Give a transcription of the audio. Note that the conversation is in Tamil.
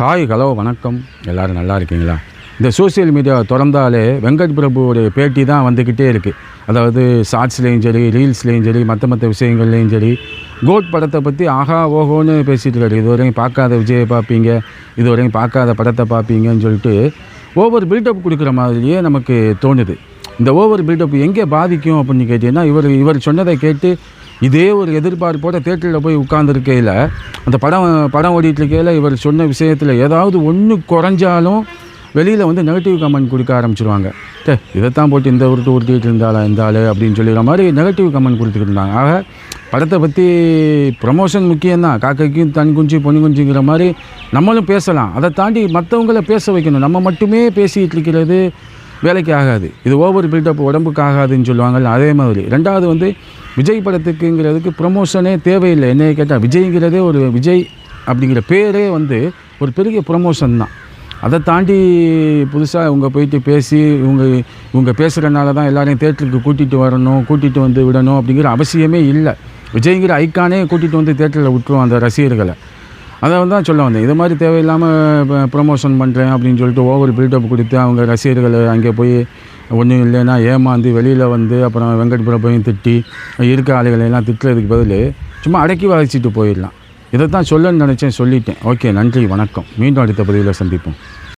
ஹாய் ஹலோ வணக்கம். எல்லோரும் நல்லா இருக்கீங்களா? இந்த சோஷியல் மீடியா திறந்தாலே வெங்கட் பிரபுவோடைய பேட்டி தான் வந்துக்கிட்டே இருக்குது அதாவது ஷார்ட்ஸ்லேயும் சரி ரீல்ஸ்லேயும் சரி மற்ற மற்ற விஷயங்கள்லேயும் சரி. கோட் படத்தை பற்றி ஆஹா ஓஹோன்னு பேசிகிட்டு இருக்காரு. இதுவரையும் பார்க்காத விஜயை பார்ப்பீங்க இதுவரையும் பார்க்காத படத்தை பார்ப்பீங்கன்னு சொல்லிட்டு ஓவர் பில்டப் கொடுக்குற மாதிரியே நமக்கு தோணுது. இந்த ஓவர் பில்டப் எங்கே பாதிக்கும் அப்படின்னு கேட்டிங்கன்னா இவர் இவர் சொன்னதை கேட்டு இதே ஒரு எதிர்பார்ப்போட தேட்டரில் போய் உட்கார்ந்துருக்கையில் அந்த படம் படம் ஓடிட்டுருக்கையில் இவர் சொன்ன விஷயத்தில் ஏதாவது ஒன்று குறைஞ்சாலும் வெளியில் வந்து நெகட்டிவ் கமெண்ட் கொடுக்க ஆரம்பிச்சிருவாங்க. டே இதைத்தான் போட்டு இந்த ஊருக்கு உருட்டிகிட்டு இருந்தாளா இருந்தாலே அப்படின்னு சொல்லிடுற மாதிரி நெகட்டிவ் கமெண்ட் கொடுத்துக்கிட்டு இருந்தாங்க. ஆக படத்தை பற்றி ப்ரமோஷன் முக்கியம்தான். காக்கைக்கும் தன் குஞ்சு பொன் குஞ்சுங்கிற மாதிரி நம்மளும் பேசலாம். அதை தாண்டி மற்றவங்கள பேச வைக்கணும். நம்ம மட்டுமே பேசிகிட்டு இருக்கிறது வேலைக்கு ஆகாது இது ஓவர் பில்டப் உடம்புக்கு ஆகாதுன்னு சொல்லுவாங்கல்ல அதே மாதிரி. ரெண்டாவது வந்து விஜய் படத்துக்குங்கிறதுக்கு ப்ரொமோஷனே தேவையில்லை. என்னைய கேட்டால் விஜய்ங்கிறதே ஒரு விஜய் அப்படிங்கிற பேரே வந்து ஒரு பெரிய ப்ரொமோஷன் தான். அதை தாண்டி புதுசாக இவங்க போயிட்டு பேசி இவங்க இவங்க பேசுகிறனால தான் எல்லாரையும் தேட்டருக்கு கூட்டிகிட்டு வரணும் கூட்டிகிட்டு வந்து விடணும் அப்படிங்கிற அவசியமே இல்லை. விஜய்ங்கிற ஐக்கானே கூட்டிகிட்டு வந்து தேட்டரில் விட்டுருவோம் அந்த ரசிகர்களை. அதை வந்து தான் சொல்ல வந்தேன். இது மாதிரி தேவையில்லாமல் ப்ரொமோஷன் பண்ணுறேன் அப்படின்னு சொல்லிட்டு ஓவர் பில்டப் கொடுத்து அவங்க ரசிகர்களை அங்கே போய் ஒன்றும் இல்லைன்னா ஏமாந்து வெளியில் வந்து அப்புறம் வெங்கட் பிரபையும் திட்டி இருக்க ஆளுகளையெல்லாம் திட்டுறதுக்கு பதில் சும்மா அடக்கி வளைச்சிட்டு போயிடலாம். இதை தான் சொல்லணும்னு நினச்சேன் சொல்லிட்டேன். ஓகே நன்றி வணக்கம். மீண்டும் அடுத்த பதிவில் சந்திப்போம்.